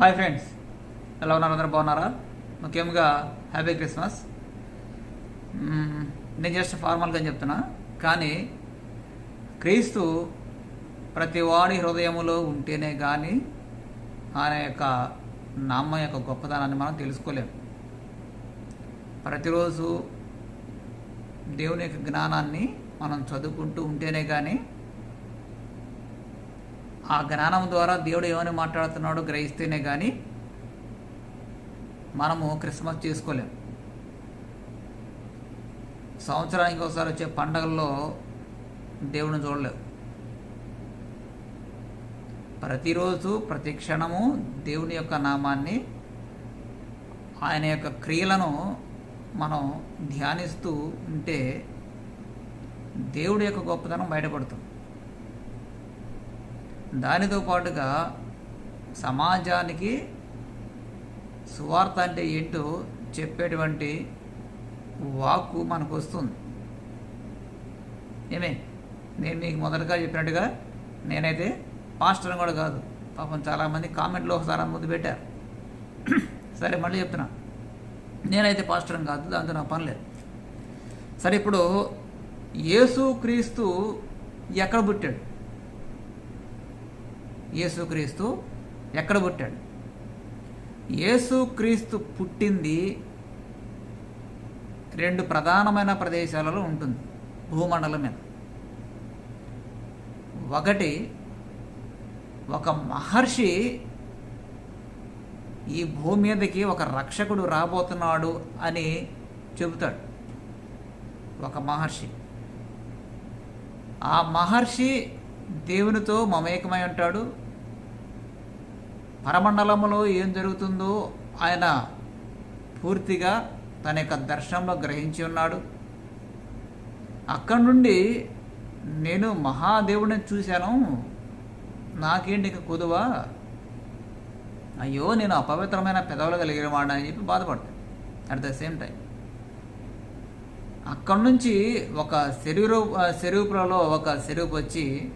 Hi friends ఎలా ఉన్నారు? అందరూ బాగున్నారా? ముఖ్యంగా హ్యాపీ క్రిస్మస్. నేను జస్ట్ ఫార్మల్గా చెప్తున్నా. కానీ క్రీస్తు ప్రతి వాడి హృదయములో ఉంటేనే కానీ ఆయన యొక్క నామ యొక్క గొప్పతనాన్ని మనం తెలుసుకోలేము. ప్రతిరోజు దేవుని యొక్క జ్ఞానాన్ని మనం చదువుకుంటూ ఉంటేనే కానీ ఆ జ్ఞానం ద్వారా దేవుడు ఏమని మాట్లాడుతున్నాడో గ్రహిస్తేనే కానీ మనము క్రిస్మస్ చేసుకోలేము సంవత్సరానికి ఒకసారి వచ్చే పండగల్లో దేవుడిని చూడలేవు ప్రతిరోజు ప్రతి క్షణము దేవుని యొక్క నామాన్ని ఆయన యొక్క క్రియలను మనం ధ్యానిస్తూ ఉంటే దేవుడి యొక్క గొప్పతనం బయటపడుతుంది. దానితో పాటుగా సమాజానికి సువార్త అంటే ఏంటో చెప్పేటువంటి వాక్కు మనకు వస్తుంది ఏమే? నేను మీకు మొదటగా చెప్పినట్టుగా నేనైతే పాస్టర్ కూడా కాదు. పాపం చాలామంది కామెంట్లో ఒకసారి ముందు పెట్టారు. సరే మళ్ళీ చెప్తున్నా. నేనైతే పాస్టర్ కాదు దాంతో నా పని లేదు. సరే ఇప్పుడు యేసు క్రీస్తు ఎక్కడ పుట్టాడు? యేసుక్రీస్తు ఎక్కడ పుట్టాడు? యేసుక్రీస్తు పుట్టింది రెండు ప్రధానమైన ప్రదేశాలలో ఉంటుంది భూమండలం మీద. ఒకటి ఒక మహర్షి ఈ భూమి మీదకి ఒక రక్షకుడు రాబోతున్నాడు అని చెబుతాడు ఒక మహర్షి. ఆ మహర్షి దేవునితో మమేకమై ఉంటాడు పరమండలంలో ఏం జరుగుతుందో ఆయన పూర్తిగా తన యొక్క దర్శనంలో గ్రహించి ఉన్నాడు. అక్కడి నుండి నేను మహాదేవుడిని చూశాను. నాకేంటి ఇక అయ్యో నేను అపవిత్రమైన పెదవులు కలిగిన వాడిని అని చెప్పి బాధపడతాను అట్ ద సేమ్ టైం అక్కడి నుంచి ఒక శరీర శరీపులలో ఒక శరీపు వచ్చి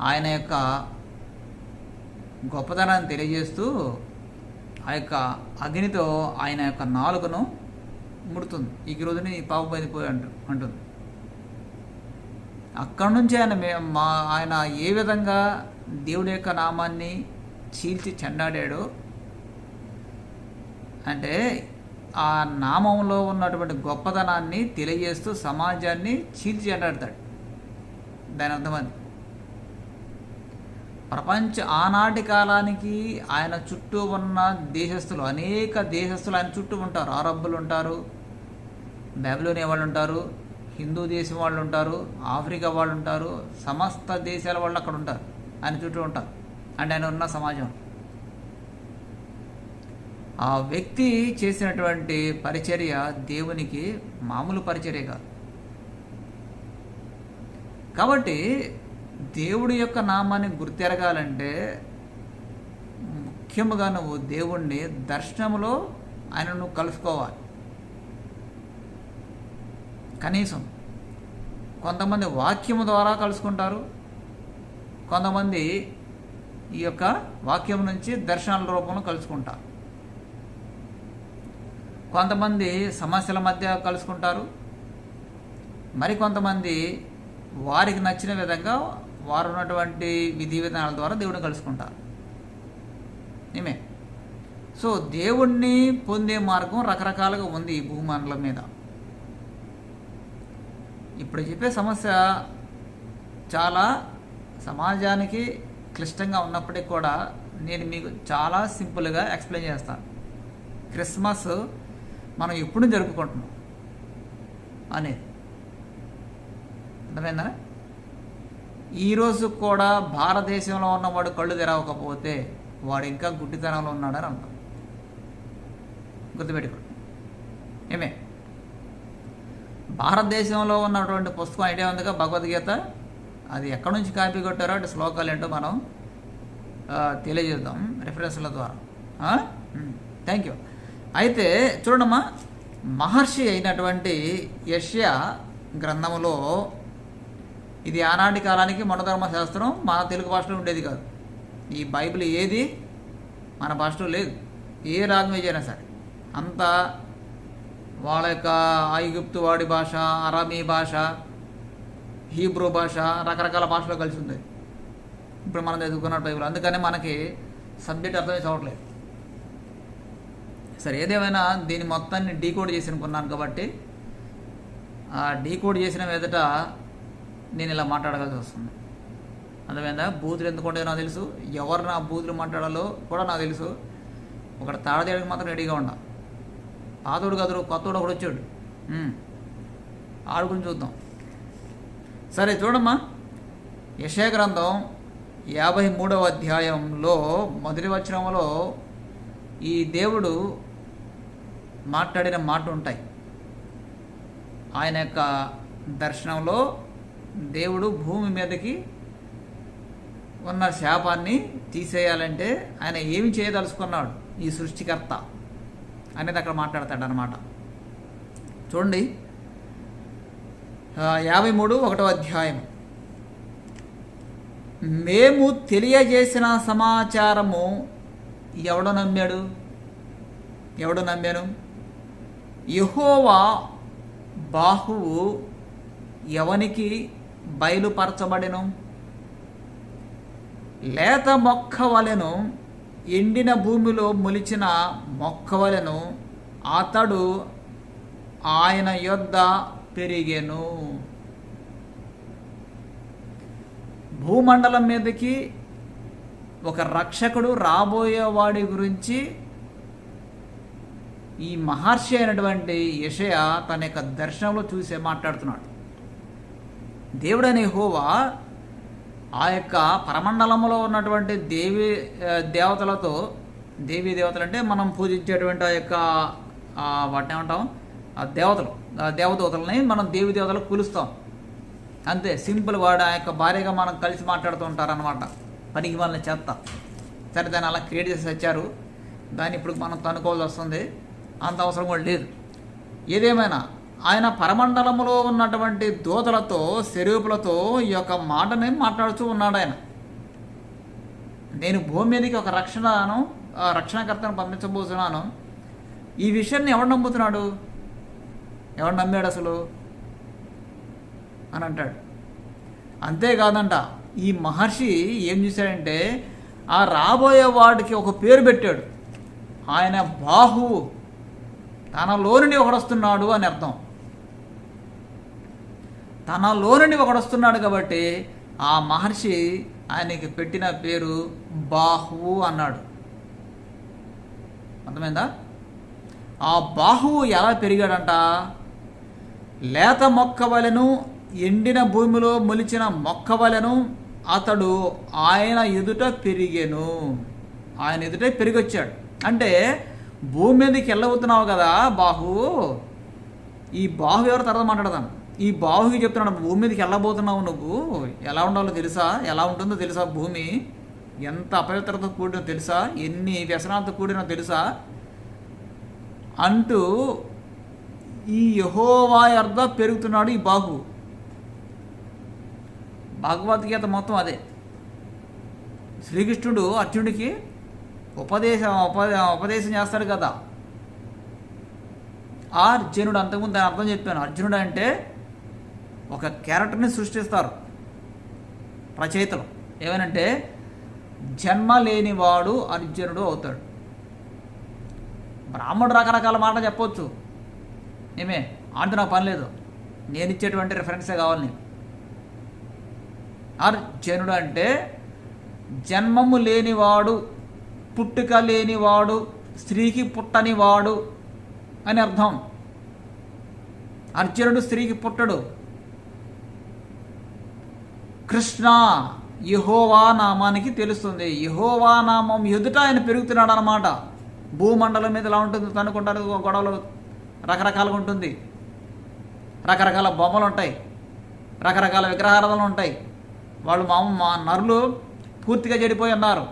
ఆయన యొక్క గొప్పతనాన్ని తెలియజేస్తూ ఆ యొక్క అగ్నితో ఆయన యొక్క నాలుకను ముడుతుంది. ఈ రోజుని పాప బయలుపోయి అంటు అంటుంది. అక్కడి నుంచి ఆయన మే మా ఆయన ఏ విధంగా దేవుడి యొక్క నామాన్ని చీల్చి చెండాడాడు అంటే ఆ నామంలో ఉన్నటువంటి గొప్పతనాన్ని తెలియజేస్తూ సమాజాన్ని చీల్చి చెండాడతాడు. దాని అర్థం అది. ప్రపంచ ఆనాటి కాలానికి ఆయన చుట్టూ ఉన్న దేశస్తులు అనేక దేశస్తులు ఆయన చుట్టూ ఉంటారు. అరబ్బులు ఉంటారు బెబలోనియా వాళ్ళు ఉంటారు హిందూ దేశం వాళ్ళు ఉంటారు ఆఫ్రికా వాళ్ళు ఉంటారు సమస్త దేశాల వాళ్ళు అక్కడ ఉంటారు. ఆయన చుట్టూ ఉంటారు. అంటే ఆయన ఉన్న సమాజం. ఆ వ్యక్తి చేసినటువంటి పరిచర్య దేవునికి మామూలు పరిచర్య కాదు. కాబట్టి దేవుడి యొక్క నామాన్ని గుర్తెరగాలంటే ముఖ్యముగా నువ్వు దేవుణ్ణి దర్శనంలో ఆయన నువ్వు కలుసుకోవాలి. కనీసం కొంతమంది వాక్యము ద్వారా కలుసుకుంటారు. కొంతమంది ఈ యొక్క వాక్యం నుంచి దర్శనాల రూపంలో కలుసుకుంటారు. కొంతమంది సమస్యల మధ్య కలుసుకుంటారు. మరి కొంతమంది వారికి నచ్చిన విధంగా వారు ఉన్నటువంటి విధి విధానాల ద్వారా దేవుడిని కలుసుకుంటారు. ఏమే సో దేవుణ్ణి పొందే మార్గం రకరకాలుగా ఉంది ఈ భూమండలం మీద. ఇప్పుడు చెప్పే సమస్య చాలా సమాజానికి క్లిష్టంగా ఉన్నప్పటికీ కూడా నేను మీకు చాలా సింపుల్గా ఎక్స్ప్లెయిన్ చేస్తాను. క్రిస్మస్ మనం ఎప్పుడు జరుపుకుంటున్నాం అనేది. అర్థమైందా? ఈరోజు కూడా భారతదేశంలో ఉన్నవాడు కళ్ళు తెరవకపోతే వాడు ఇంకా గుడ్డితనంలో ఉన్నాడని అంటాం. గుర్తుపెట్టుకోండి ఏమే? భారతదేశంలో ఉన్నటువంటి పుస్తకం ఐడియా ఉందిగా భగవద్గీత? అది ఎక్కడి నుంచి కాపీ కొట్టారో అటు శ్లోకాలు ఏంటో మనం తెలియజేద్దాం రిఫరెన్స్ల ద్వారా. Thank you. అయితే చూడమ్మా మహర్షి అయినటువంటి యష్యా గ్రంథములో ఇది ఆనాటి కాలానికి మనోధర్మ శాస్త్రం మన తెలుగు భాషలో ఉండేది కాదు. ఈ బైబిల్ ఏది? మన భాషలో లేదు. ఏ లాంగ్వేజ్ అయినా సరే. అంతా వాళ్ళ యొక్క ఐగుప్తు వాడి భాష అరామీ భాష హీబ్రూ భాష రకరకాల భాషలో కలిసి ఉంది ఇప్పుడు మనం చదువుకున్న బైబిల్. అందుకనే మనకి సబ్జెక్ట్ అర్థం చదవట్లేదు సరే ఏదేమైనా దీని మొత్తాన్ని డీకోడ్ చేసి అనుకున్నాను కాబట్టి ఆ డీకోడ్ చేసిన మీదట నేను ఇలా మాట్లాడగలసి వస్తుంది. అర్థమైందా? బూతులు ఎందుకు ఉంటాయో నాకు తెలుసు. ఎవరు నా బూతులు మాట్లాడాలో కూడా నాకు తెలుసు. ఒకటి తాడదేయడానికి మాత్రం రెడీగా ఉండ. పాతోడు కదరు కొత్తోడు ఒకడు వచ్చాడు. ఆడుకుని గురించి చూద్దాం. సరే చూడమ్మా. యశయ గ్రంథం యాభై మూడవ అధ్యాయంలో మొదటి వచనంలో ఈ దేవుడు మాట్లాడిన మాట ఉంటాయి ఆయన యొక్క దర్శనంలో దేవుడు భూమి మీదకి ఉన్న శాపాన్ని తీసేయాలంటే ఆయన ఏమి చేయదలుచుకున్నాడు? ఈ సృష్టికర్త అనేది అక్కడ మాట్లాడతాడు అనమాట చూడండి. యాభై మూడు ఒకటో అధ్యాయం. మేము తెలియజేసిన సమాచారము ఎవడు నమ్మాడు? ఎవడు నమ్మాను? యహోవా బాహువు ఎవనికి బయలుపరచబడెను. లేత మొక్క వలెను ఎండిన భూమిలో మొలిచిన మొక్క వలెను అతడు ఆయన యొద్ద పెరిగెను. భూమండలం మీదకి ఒక రక్షకుడు రాబోయేవాడి గురించి ఈ మహర్షి అయినటువంటి యషయ తన యొక్క దర్శనంలో చూసే మాట్లాడుతున్నాడు. దేవుడనే హోవా ఆ యొక్క పరమండలంలో ఉన్నటువంటి దేవి దేవతలతో దేవీ దేవతలు అంటే మనం పూజించేటువంటి ఆ యొక్క వాటిని ఏమంటాం? ఆ దేవతలు దేవదూతలని మనం దేవి దేవతలకు పిలుస్తాం. అంతే సింపుల్ వాడు ఆ యొక్క భార్యగా మనం కలిసి మాట్లాడుతూ ఉంటారనమాట పనికి వాళ్ళని చేత్త. సరే దాన్ని అలా క్రియేట్ చేసి వచ్చారు. దాన్ని ఇప్పుడు మనం తనుకోవాల్సి వస్తుంది. అంత అవసరం కూడా లేదు. ఏదేమైనా ఆయన పరమండలములో ఉన్నటువంటి దూతలతో శరూపులతో ఈ యొక్క మాటని మాట్లాడుతూ ఉన్నాడు ఆయన. నేను భూమి మీదకి ఒక రక్షణను ఆ రక్షణకర్తను పంపించబోతున్నాను. ఈ విషయాన్ని ఎవడు నమ్ముతున్నాడు? ఎవడు నమ్మాడు అసలు? అని అంటాడు. అంతేకాదంట ఈ మహర్షి ఏం చూశాడంటే ఆ రాబోయే వాడికి ఒక పేరు పెట్టాడు. ఆయన బాహువు. తనలో నుండి ఒకడు వస్తున్నాడు అని అర్థం. తనలో నుండి ఒకడు వస్తున్నాడు కాబట్టి ఆ మహర్షి ఆయనకి పెట్టిన పేరు బాహువు అన్నాడు. అర్థమైందా? ఆ బాహువు ఎలా పెరిగాడంట? లేత మొక్క వలెను ఎండిన భూమిలో మొలిచిన మొక్క వలెను అతడు ఆయన ఎదుట పెరిగాను. ఆయన ఎదుట పెరిగొచ్చాడు. అంటే భూమి మీదకి వెళ్ళబోతున్నావు కదా బాహు ఈ బాహు ఎవరు తర్వాత మాట్లాడదాం. ఈ బాహుకి చెప్తున్నాడు భూమి మీదకి వెళ్ళబోతున్నావు నువ్వు? ఎలా ఉండాలో తెలుసా? ఎలా ఉంటుందో తెలుసా భూమి? ఎంత అపవిత్రతో కూడినో తెలుసా? ఎన్ని వ్యసనాలతో కూడినో తెలుసా? అంటూ ఈ యహోవా అర్థ పెరుగుతున్నాడు ఈ బాహు. భగవద్గీత మొత్తం అదే. శ్రీకృష్ణుడు అర్జునుడికి ఉపదేశం ఉపదేశం చేస్తాడు కదా. అర్జునుడు అంతకుముందు దాని అర్థం చెప్పాను. అర్జునుడు అంటే ఒక క్యారెక్టర్ని సృష్టిస్తారు రచయితలు. ఏమనంటే జన్మ లేనివాడు అర్జునుడు అవుతాడు. బ్రాహ్మడు రకరకాల మాట చెప్పొచ్చు ఏమే ఆంటూ నాకు పని లేదు. నేను ఇచ్చేటువంటి రిఫరెన్సే కావాలి నేను అర్జునుడు అంటే జన్మము లేనివాడు పుట్టుక లేనివాడు స్త్రీకి పుట్టనివాడు అని అర్థం. అర్జునుడు స్త్రీకి పుట్టడు. కృష్ణ యహోవా నామానికి తెలుస్తుంది. యహోవా నామం ఎదుట ఆయన పెరుగుతున్నాడు అనమాట భూమండలం మీద ఎలా ఉంటుంది? తనుకుంటారు గొడవలు రకరకాలుగా ఉంటుంది. రకరకాల బొమ్మలు ఉంటాయి. రకరకాల విగ్రహారాధనలు ఉంటాయి. వాళ్ళు మా మా నరులు పూర్తిగా చెడిపోయి ఉన్నారు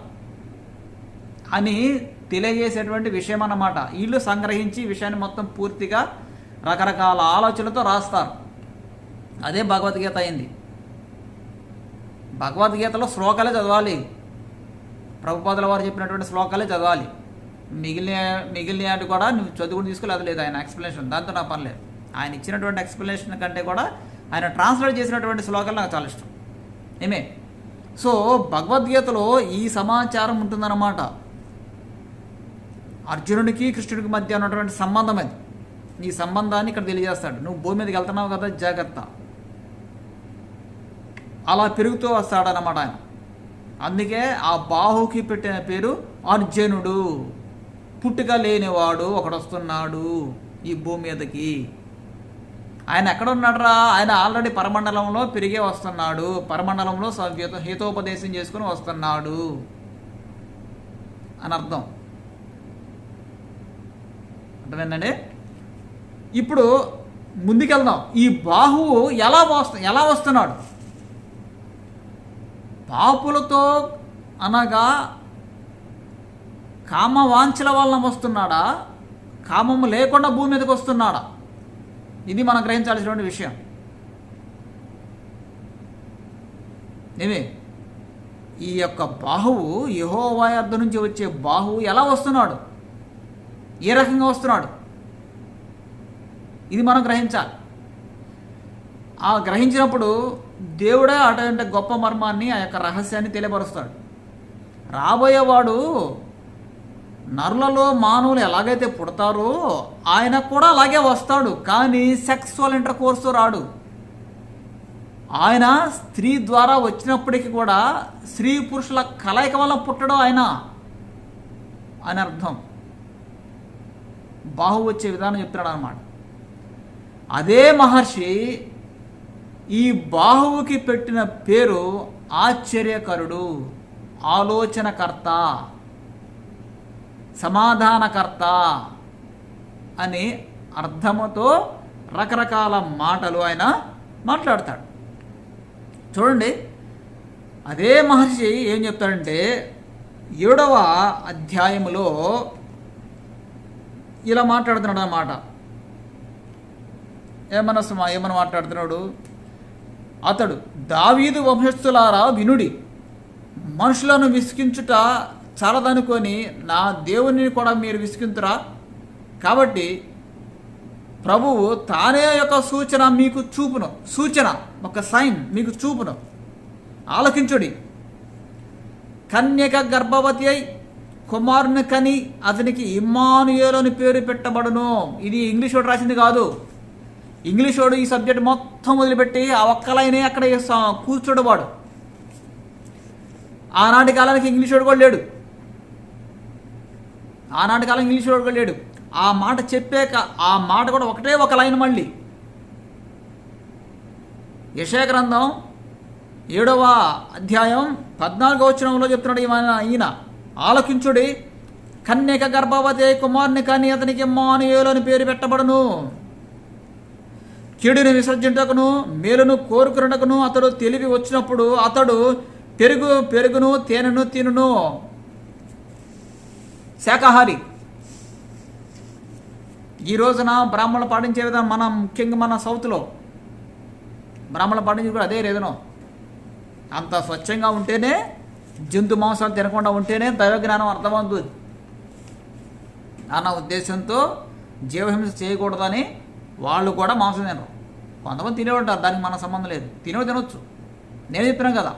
అని తెలియజేసేటువంటి విషయం అన్నమాట. వీళ్ళు సంగ్రహించి విషయాన్ని మొత్తం పూర్తిగా రకరకాల ఆలోచనలతో రాస్తారు. అదే భగవద్గీత అయింది. భగవద్గీతలో శ్లోకాలే చదవాలి. ప్రభుపాదుల వారు చెప్పినటువంటి శ్లోకాలే చదవాలి. మిగిలిన మిగిలిన కూడా నువ్వు చదువుకుని తీసుకోలేదు లేదు. ఆయన ఎక్స్ప్లెనేషన్ దాంతో నా పర్లేదు ఆయన ఇచ్చినటువంటి ఎక్స్ప్లెనేషన్ కంటే కూడా ఆయన ట్రాన్స్లేట్ చేసినటువంటి శ్లోకాలు నాకు చాలా ఇష్టం. ఏమే? సో భగవద్గీతలో ఈ సమాచారం ఉంటుందన్నమాట. అర్జునుడికి కృష్ణుడికి మధ్య ఉన్నటువంటి సంబంధం అది. ఈ సంబంధాన్ని ఇక్కడ తెలియజేస్తాడు. నువ్వు భూమి మీదకి వెళ్తున్నావు కదా జాగ్రత్త. అలా పెరుగుతూ వస్తాడనమాట ఆయన. అందుకే ఆ బాహుకి పెట్టిన పేరు అర్జునుడు. పుట్టుక లేనివాడు ఒకడు వస్తున్నాడు ఈ భూమి మీదకి. ఆయన ఎక్కడున్నాడరా? ఆయన ఆల్రెడీ పరమండలంలో పెరిగే వస్తున్నాడు. పరమండలంలో స- హితోపదేశం చేసుకుని వస్తున్నాడు అని అర్థం. అర్థమైందండి? ఇప్పుడు ముందుకెళ్దాం. ఈ బాహువు ఎలా వస్తు ఎలా వస్తున్నాడు? పాపులతో అనగా కామ వాంఛల వలన వస్తున్నాడా? కామము లేకుండా భూమి మీదకి వస్తున్నాడా? ఇది మనం గ్రహించాల్సినటువంటి విషయం. ఏమి? ఈ యొక్క బాహువు యహోవాయార్థం నుంచి వచ్చే బాహువు ఎలా వస్తున్నాడు? ఏ రకంగా వస్తున్నాడు? ఇది మనం గ్రహించాలి. ఆ గ్రహించినప్పుడు దేవుడే అటువంటి గొప్ప మర్మాన్ని ఆ యొక్క రహస్యాన్ని తెలియపరుస్తాడు. రాబోయేవాడు నరులలో మానవులు ఎలాగైతే పుడతారో ఆయన కూడా అలాగే వస్తాడు. కానీ సెక్సువల్ ఇంటర్ కోర్సు రాడు. ఆయన స్త్రీ ద్వారా వచ్చినప్పటికీ కూడా స్త్రీ పురుషుల కలయిక వల్ల పుట్టడం ఆయన అని అర్థం. బాహు వచ్చే విధానం చెప్తున్నాడు అనమాట అదే మహర్షి ఈ బాహువుకి పెట్టిన పేరు ఆశ్చర్యకరుడు ఆలోచనకర్త సమాధానకర్త అని అర్థముతో రకరకాల మాటలు ఆయన మాట్లాడతాడు. చూడండి అదే మహర్షి ఏం చెప్తాడంటే ఏడవ అధ్యాయములో ఇలా మాట్లాడుతున్నాడు అన్నమాట ఏమన్నా సుమా మాట్లాడుతున్నాడు? అతడు దావీదు వంశస్థులారా వినుడి. మనుషులను విసికించుట చాలదనుకొని నా దేవుని కూడా మీరు విసికింతురా కాబట్టి ప్రభువు తానే యొక్క సూచన మీకు చూపును. సూచన ఒక సైన్ మీకు చూపును. ఆలకించుడి. కన్యక గర్భవతి అయి కుమారుని కని అతనికి ఇమ్మానుయేలు అని పేరు పెట్టబడును. ఇది ఇంగ్లీష్లో రాసింది కాదు. ఇంగ్లీష్ వాడు ఈ సబ్జెక్ట్ మొత్తం వదిలిపెట్టి ఆ ఒక్కలైనే అక్కడ కూర్చోడు వాడు. ఆనాటి కాలానికి ఇంగ్లీష్ వాడు కూడా లేడు. ఆనాటి కాలం ఇంగ్లీష్ వాడు కూడా లేడు. ఆ మాట చెప్పాక ఆ మాట కూడా ఒకటే ఒక లైన్ మళ్ళీ. యశయ గ్రంథం ఏడవ అధ్యాయం పద్నాలుగో వచనంలో చెప్తున్నాడు ఈయన ఈయన. ఆలకించుడి కన్యక గర్భవతి కుమార్ని కుమారుని కానీ అతనికి మానుయేలు అని పేరు పెట్టబడును. కీడుని విసర్జించకును మేలును కోరుకునటకును అతడు తెలివి వచ్చినప్పుడు అతడు పెరుగు పెరుగును తేనెను తినును. శాకాహారి. ఈ రోజున బ్రాహ్మణులు పాటించే విధానం మన ముఖ్యంగా మన సౌత్లో. బ్రాహ్మణులు పాటించి కూడా అదే రేదనం. అంత స్వచ్ఛంగా ఉంటేనే జంతు మాంసాలు తినకుండా ఉంటేనే దైవజ్ఞానం అర్థమవుతుంది. అన్న ఉద్దేశంతో జీవహింస చేయకూడదని వాళ్ళు కూడా మాంసం తినరు. కొంతమంది తినే ఉంటారు దానికి మన సంబంధం లేదు. తినేవి తినొచ్చు. నేను చెప్పినాను కదా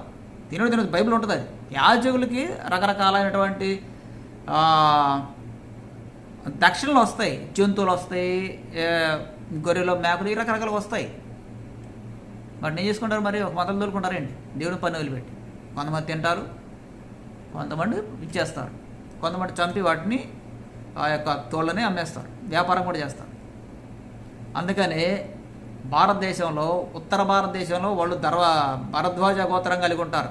తినేవి తినొచ్చు బైబిల్ ఉంటుంది. అది యాజకులకి రకరకాలైనటువంటి దక్షిణలు వస్తాయి జంతువులు వస్తాయి గొర్రెలు మేకలు ఈ రకరకాలు వస్తాయి. వాటిని ఏం చేసుకుంటారు మరి? ఒక మతం తోలుకుంటారేంటి దేవుని పని వదిలిపెట్టి. కొంతమంది తింటారు కొంతమంది ఇచ్చేస్తారు. కొంతమంది చంపి వాటిని ఆ యొక్క తోళ్ళని అమ్మేస్తారు. వ్యాపారం కూడా చేస్తారు. అందుకని భారతదేశంలో ఉత్తర భారతదేశంలో వాళ్ళు ధర్వ భరద్వాజ గోత్రం కలిగి ఉంటారు.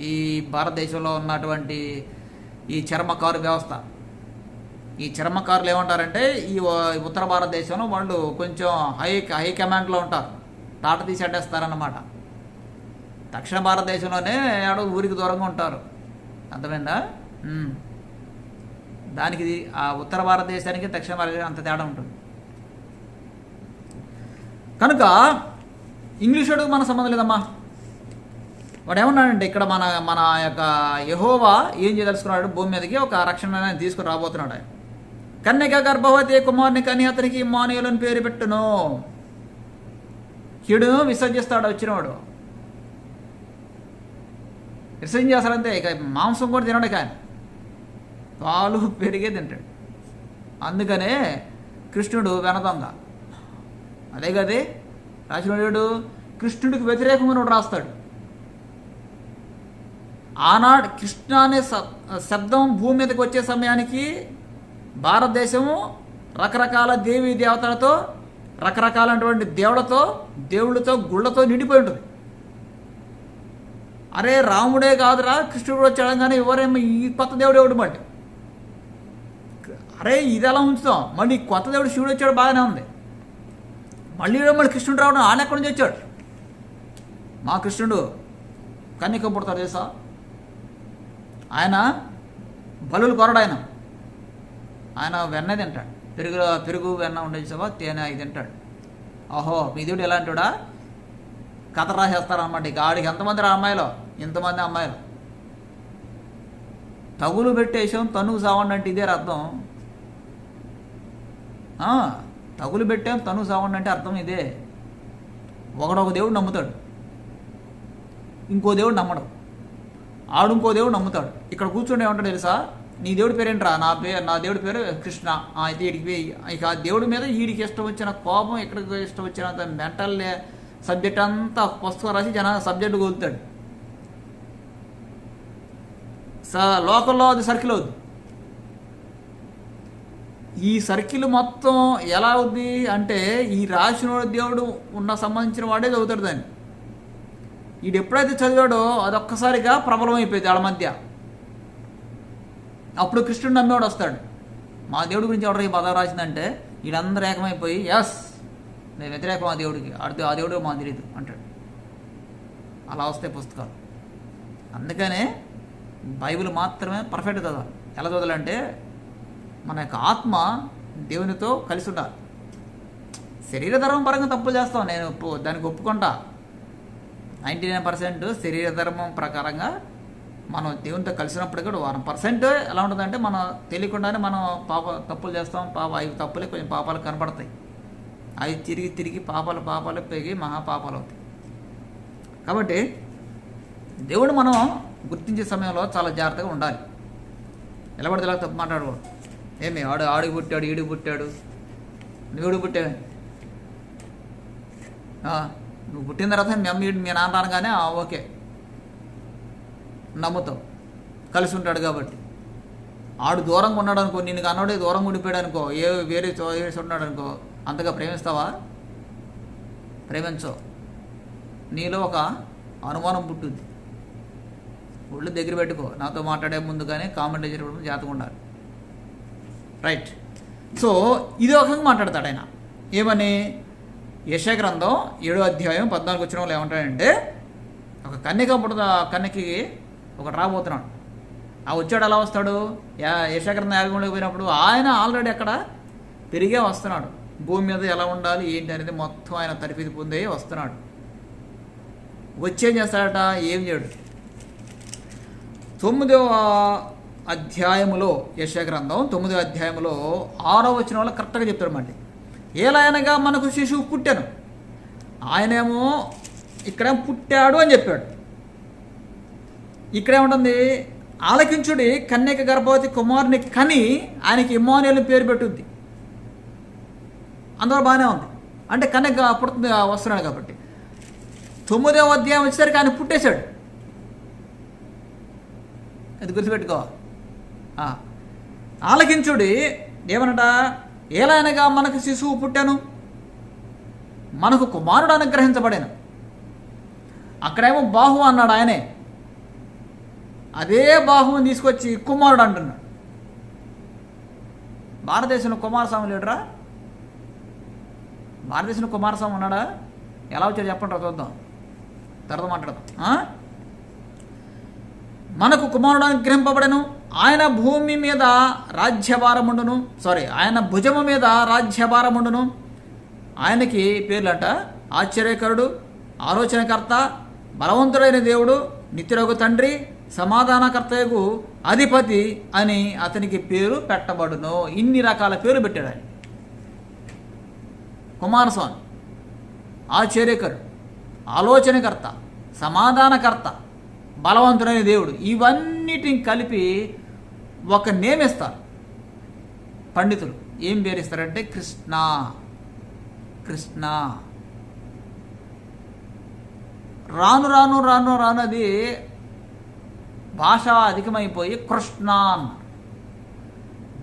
ఈ భారతదేశంలో ఉన్నటువంటి ఈ చర్మకారు వ్యవస్థ. ఈ చర్మకారులు ఏమంటారంటే ఈ ఉత్తర భారతదేశంలో వాళ్ళు కొంచెం హై హై కమాండ్లో ఉంటారు. తాట తీసి అడ్డేస్తారన్నమాట. దక్షిణ భారతదేశంలోనే ఆడ ఊరికి దూరంగా ఉంటారు. అర్థమైందా? దానికి ఆ ఉత్తర భారతదేశానికి దక్షిణ భారతదేశం అంత తేడా ఉంటుంది. కనుక ఇంగ్లీష్ వాడికి మన సంబంధం లేదమ్మా. వాడు ఏమన్నాడంటే ఇక్కడ మన మన యొక్క యహోవా ఏం చేయదలుచుకున్నాడు? భూమి మీదకి ఒక రక్షణ తీసుకుని రాబోతున్నాడు ఆయన. కన్యక గర్భవతి కుమారుని కని అతనికి మానవులను పేరు పెట్టును. కీడును విసర్జిస్తాడు వచ్చినవాడు. విసర్జన చేస్తాడంతే ఇక మాంసం కూడా తినడు కానీ పాలు పెరిగే తింటాడు. అందుకనే కృష్ణుడు వెనదొంగ. అదే కదే రాసినోడు కృష్ణుడికి వ్యతిరేకంగా ఒకడు రాస్తాడు. ఆనాడు కృష్ణ అనే శబ్- శబ్దం భూమి మీదకి వచ్చే సమయానికి భారతదేశము రకరకాల దేవీ దేవతలతో రకరకాలైనటువంటి దేవుళ్ళతో దేవుళ్ళతో గుళ్ళతో నిండిపోయి ఉంటుంది. అరే రాముడే కాదురా కృష్ణుడు వచ్చాడంగానే ఎవరేమో ఈ కొత్త దేవుడు ఎవడు మళ్ళీ అరే ఇది ఎలా ఉంచుతాం? మళ్ళీ కొత్త దేవుడు శివుడు వచ్చాడు బాగానే ఉంది. మళ్ళీ మళ్ళీ కృష్ణుడు రావడం ఆయన ఎక్కడి నుంచి వచ్చాడు? మా కృష్ణుడు కన్యక పుడతాడు తెలుసా? ఆయన బలులు కొరడు ఆయన. ఆయన వెన్న తింటాడు. పెరుగు పెరుగు వెన్న ఉండే చూసావా తేనె ఇది తింటాడు. ఓహో మీ ఎలాంటివాడా? కథ రాసేస్తారనమాట ఇక. ఆడికి ఎంతమంది రా అమ్మాయిలు? ఇంతమంది అమ్మాయిలు. తగులు పెట్టేసాం తనువు సావండి అంటే ఇదే అర్థం. తగులు పెట్టాం తను సావండి అంటే అర్థం ఇదే. ఒకడొక దేవుడు నమ్ముతాడు. ఇంకో దేవుడు నమ్మడం. ఆడు ఇంకో దేవుడు నమ్ముతాడు. ఇక్కడ కూర్చొని ఏమంటాడు తెలుసా? నీ దేవుడి పేరేంట్రా? నా పేరు నా దేవుడి పేరు కృష్ణ. అయితే వీడికి పోయి- ఇక ఆ దేవుడి మీద వీడికి ఇష్టం వచ్చిన కోపం ఎక్కడికి ఇష్టం వచ్చినంత మెంటల్ సబ్జెక్ట్ అంతా పుస్తకం రాసి జన సబ్జెక్ట్ కోలుతాడు. స లోకల్లో అది సర్కిల్ అవుతుంది ఈ సర్కిల్ మొత్తం ఎలా ఉంది అంటే ఈ రాసిన దేవుడు ఉన్న సంబంధించిన వాడే చదువుతాడు దాన్ని. వీడు ఎప్పుడైతే చదివాడో అది ఒక్కసారిగా ప్రబలం వాళ్ళ మధ్య. అప్పుడు కృష్ణుడు నమ్మేవాడు వస్తాడు. మా దేవుడి గురించి ఎవరు ఈ పదవి రాసిందంటే వీళ్ళందరూ ఏకమైపోయి ఎస్ నేను వ్యతిరేకం ఆ దేవుడికి అడితే ఆ దేవుడు మా తెలియదు అంటాడు. అలా వస్తాయి పుస్తకాలు. అందుకనే బైబిల్ మాత్రమే పర్ఫెక్ట్ చదవాలి ఎలా చదవాలంటే మన యొక్క ఆత్మ దేవునితో కలిసి ఉండాలి. శరీరధర్మం పరంగా తప్పులు చేస్తాం నేను ఒప్పు దానికి ఒప్పుకుంటా. నైంటీ నైన్ పర్సెంట్ శరీరధర్మం ప్రకారంగా మనం దేవునితో కలిసినప్పుడు కూడా వన్ పర్సెంట్ ఎలా ఉంటుందంటే మనం తెలియకుండానే మనం పాప తప్పులు చేస్తాం. పాప ఐదు తప్పులే కొంచెం పాపాలు కనపడతాయి. అవి తిరిగి తిరిగి పాపాలు పాపాలు పెరిగి మహాపాపాలు అవుతాయి. కాబట్టి దేవుడు మనం గుర్తించే సమయంలో చాలా జాగ్రత్తగా ఉండాలి. ఎలా పడితే తప్పు మాట్లాడకూడదు. ఏమి ఆడు ఆడికి పుట్టాడు ఈడు పుట్టాడు? నువ్వుడు పుట్టావు? నువ్వు పుట్టిన తర్వాత మీ అమ్మ మీ నాన్న అనగానే ఓకే. నమ్ముతావు. కలిసి ఉంటాడు కాబట్టి. ఆడు దూరంగా ఉన్నాడు అనుకో నిన్ను కన్నోడే దూరంగా ఉండిపోయాడు అనుకో ఏ వేరే చో ఉన్నాడు అనుకో అంతగా ప్రేమిస్తావా? ప్రేమించవు. నీలో ఒక అనుమానం పుట్టుద్ది. ఒళ్ళు దగ్గర పెట్టుకో. నాతో మాట్లాడే ముందు కానీ కామెంట్ చేసేటప్పుడు జాతకం ఉండాలి. రైట్ సో ఇది ఒక రకంగా మాట్లాడతాడు ఆయన. ఏమని? యశగ్రంథం ఏడో అధ్యాయం పద్నాలుగు వచ్చిన వాళ్ళు ఏమంటాడంటే ఒక కన్యక పుడత కన్యకి ఒకటి రాబోతున్నాడు. ఆ వచ్చాడు ఎలా వస్తాడు? యా యశగ్రంథం యాగంలోకి పోయినప్పుడు ఆయన ఆల్రెడీ అక్కడ పెరిగే వస్తున్నాడు. భూమి మీద ఎలా ఉండాలి ఏంటి అనేది మొత్తం ఆయన తరిపిది పొందే వస్తున్నాడు. వచ్చేం చేస్తాడట? ఏం చేయడు. తొమ్మిదవ అధ్యాయములో యశగ్రంథం తొమ్మిదో అధ్యాయములో ఆరో వచ్చిన వాళ్ళు కరెక్ట్గా చెప్తాడు మళ్ళీ. ఏలాయనగా మనకు శిశువు పుట్టాను. ఆయనేమో ఇక్కడ పుట్టాడు అని చెప్పాడు. ఇక్కడేముంటుంది? ఆలకించుడి కన్యక గర్భవతి కుమారుని కని ఆయనకి ఇమ్మానుయల్ పేరు పెట్టుంది అందులో బాగానే ఉంది. అంటే కన్యక పుడుతుంది వస్తున్నాడు కాబట్టి. తొమ్మిదవ అధ్యాయం వచ్చేసరికి ఆయన పుట్టేశాడు. అది గుర్తుపెట్టుకో. ఆలకించుడి ఏమనట? ఏలైనగా మనకు శిశువు పుట్టాను మనకు కుమారుడు అనుగ్రహించబడాను. అక్కడేమో బాహు అన్నాడు ఆయనే. అదే బాహువుని తీసుకొచ్చి కుమారుడు అంటున్నాడు. భారతదేశంలో కుమారస్వామి లేడురా. భారతదేశంలో కుమారస్వామి ఉన్నాడా? ఎలా వచ్చాడు చెప్పండి రా చూద్దాం. తర్వాత మాట్లాడదాం. మనకు కుమారుడు అనుగ్రహింపబడను ఆయన భూమి మీద రాజ్యభారముండును. సారీ ఆయన భుజము మీద రాజ్యభారముండును. ఆయనకి పేర్లంట ఆశ్చర్యకరుడు ఆలోచనకర్త బలవంతుడైన దేవుడు నిత్యరగు తండ్రి సమాధానకర్తయకు అధిపతి అని అతనికి పేరు పెట్టబడును. ఇన్ని రకాల పేరు పెట్టాడు ఆయన. కుమారస్వామి ఆశ్చర్యకరుడు ఆలోచనకర్త సమాధానకర్త బలవంతుడైన దేవుడు. ఇవన్నిటిని కలిపి ఒక నేమ్ ఇస్తారు పండితులు ఏం పేరు ఇస్తారంటే కృష్ణ. కృష్ణ. రాను రాను రాను రాను అది భాష అధికమైపోయి కృష్ణ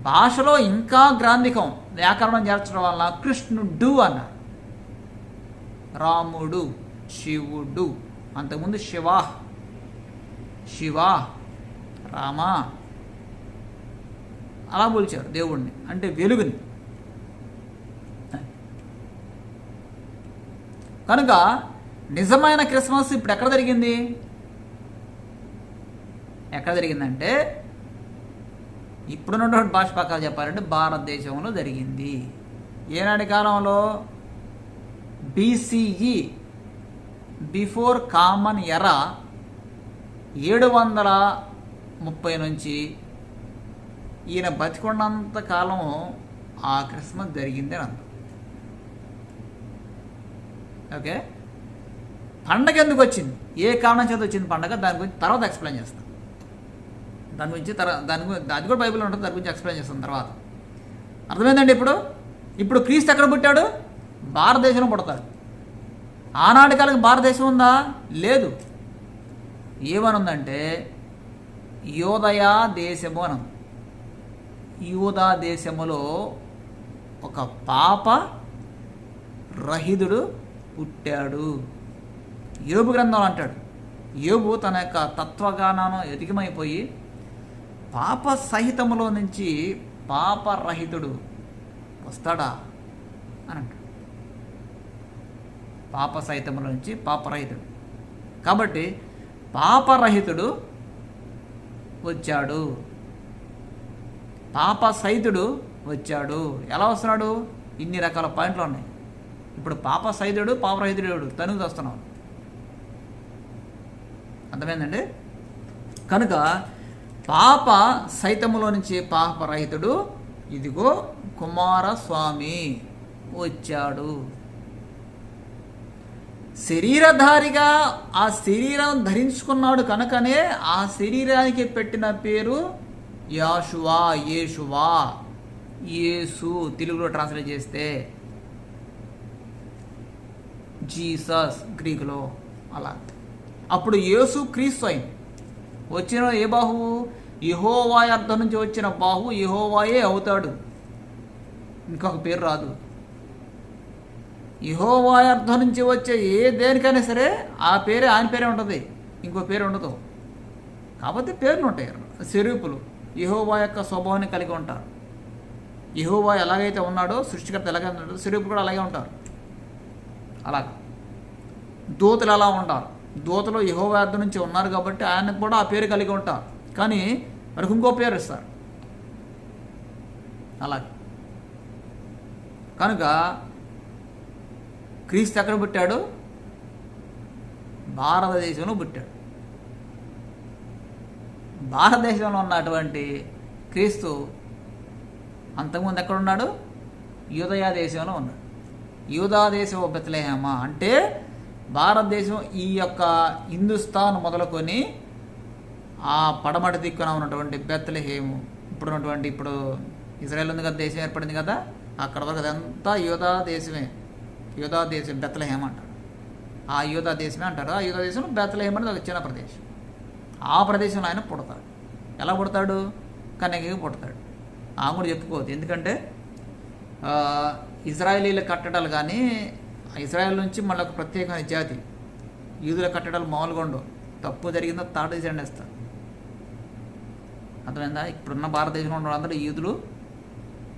భాషలో ఇంకా గ్రాంధికం వ్యాకరణం చేర్చడం వల్ల కృష్ణుడు అన్నారు. రాముడు శివుడు అంతకుముందు శివ. శివ రామ. అలా పోల్చారు దేవుణ్ణి అంటే వెలుగుని. కనుక నిజమైన క్రిస్మస్ ఇప్పుడు ఎక్కడ జరిగింది? ఎక్కడ జరిగిందంటే ఇప్పుడున్నటువంటి భాష పక్కన చెప్పాలంటే భారతదేశంలో జరిగింది. ఏనాటి కాలంలో బీసీఈ బిఫోర్ కామన్ ఎరా ఏడు వందల ముప్పై నుంచి ఈయన బతికున్నంత కాలం ఆ క్రిస్మస్ జరిగిందని అంత ఓకే? పండగ ఎందుకు వచ్చింది ఏ కారణం చేత వచ్చింది పండగ? దాని గురించి తర్వాత ఎక్స్ప్లెయిన్ చేస్తాను దాని గురించి తర్వాత దాని గురించి అది కూడా బైబిల్ ఉంటుంది దాని గురించి ఎక్స్ప్లెయిన్ చేస్తాను తర్వాత. అర్థమైందండి ఇప్పుడు? ఇప్పుడు క్రీస్తు ఎక్కడ పుట్టాడు? భారతదేశంలో పుడతాడు. ఆనాటి కాలం భారతదేశం ఉందా? లేదు. ఏమనుందంటే యోదయా దేశము అని. యూదా దేశములో ఒక పాప రహితుడు పుట్టాడు. యోబు గ్రంథంలో అంటాడు యోబు తన యొక్క తత్వగానం ఎదిగమైపోయి పాప సహితములో నుంచి పాపరహితుడు వస్తాడా అని అంటాడు పాప సహితములో నుంచి పాపరహితుడు కాబట్టి పాపరహితుడు వచ్చాడు. పాప సైతుడు వచ్చాడు. ఎలా వస్తున్నాడు? ఇన్ని రకాల పాయింట్లు ఉన్నాయి. ఇప్పుడు పాప సైతుడు పాపరహితుడు తనుగు వస్తున్నాడు అర్థమైందండి? కనుక పాప సైతములో నుంచి పాపరహితుడు ఇదిగో కుమారస్వామి వచ్చాడు. శరీరధారిగా ఆ శరీరం ధరించుకున్నాడు కనుకనే ఆ శరీరానికి పెట్టిన పేరు యాషువా యేషువా. యేసు తెలుగులో ట్రాన్స్లేట్ చేస్తే జీసస్ గ్రీకులో అలా. అప్పుడు యేసు క్రీస్తు అయింది వచ్చిన ఏ బాహువు? యహోవాయ అర్థం నుంచి వచ్చిన బాహువు యహోవాయే అవుతాడు. ఇంకొక పేరు రాదు. ఇహోవా అర్థం నుంచి వచ్చే ఏ దేనికైనా సరే ఆ పేరే ఆయన పేరే ఉంటుంది. ఇంకో పేరు ఉండదు. కాబట్టి పేర్లు ఉంటాయి స్వరూపులు యహోవా యొక్క స్వభావాన్ని కలిగి ఉంటారు. యహోవా ఎలాగైతే ఉన్నాడో సృష్టికర్త ఎలాగైతే ఉన్నాడో స్వరూపులు కూడా అలాగే ఉంటారు. అలాగ. దూతలు ఎలా ఉంటారు దూతలు యహోవా అర్థం నుంచి ఉన్నారు కాబట్టి ఆయనకు కూడా ఆ పేరు కలిగి ఉంటారు. కానీ మనకు ఇంకో పేరు ఇస్తారు. అలాగే. కనుక క్రీస్తు ఎక్కడ పుట్టాడు? భారతదేశంలో పుట్టాడు. భారతదేశంలో ఉన్నటువంటి క్రీస్తు అంతకుముందు ఎక్కడ ఉన్నాడు? యూదయా దేశంలో ఉన్నాడు. యూదా దేశం బెత్లహేమ అంటే భారతదేశం ఈ యొక్క హిందుస్థాన్ మొదలుకొని ఆ పడమటి దిక్కున ఉన్నటువంటి బెత్తలహేము ఇప్పుడు ఉన్నటువంటి ఇప్పుడు ఇజ్రాయెల్ ఉంది కదా దేశం ఏర్పడింది కదా అక్కడ వరకు అదంతా యూదా దేశమే. యూదా దేశం బెత్లహేమ అంటారు. ఆ యూదా దేశమే అంటారు. ఆ యూదా దేశం బెత్లహేమ అనేది ఒక చిన్న ప్రదేశం. ఆ ప్రదేశంలో ఆయన పుడతాడు. ఎలా పుడతాడు? కన్యకగా పుడతాడు. ఆమె కూడా చెప్పుకోవద్దు ఎందుకంటే ఇజ్రాయలీల కట్టడాలు కానీ ఇజ్రాయెల్ నుంచి మళ్ళీ ఒక ప్రత్యేకమైన జాతి. యూదుల కట్టడాలు మామూలుగా ఉండవు. తప్పు జరిగిందో తాట తీసి ఎండేస్తారు అర్థమైందా? ఇప్పుడున్న భారతదేశంలో ఉన్న అందరూ యూదులు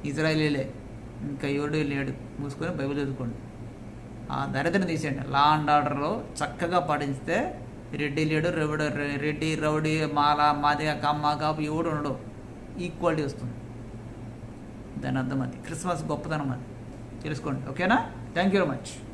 ఇజ్రాయలీలే. ఇంకా ఏడు లేడు. మూసుకొని బైబిల్ చదువుకోండి. ఆ దరిద్రం తీసేయండి. లా అండ్ ఆర్డర్లో చక్కగా పాటిస్తే రెడ్డి లేడు రెవడు రెడ్డి రౌడీ మాల మాదిగ కమ్మ కాపు ఎవడు ఉండడు. ఈక్వాలిటీ వస్తుంది. దాని అర్థం అది. క్రిస్మస్ గొప్పతనం అది. తెలుసుకోండి. ఓకేనా? Thank you very much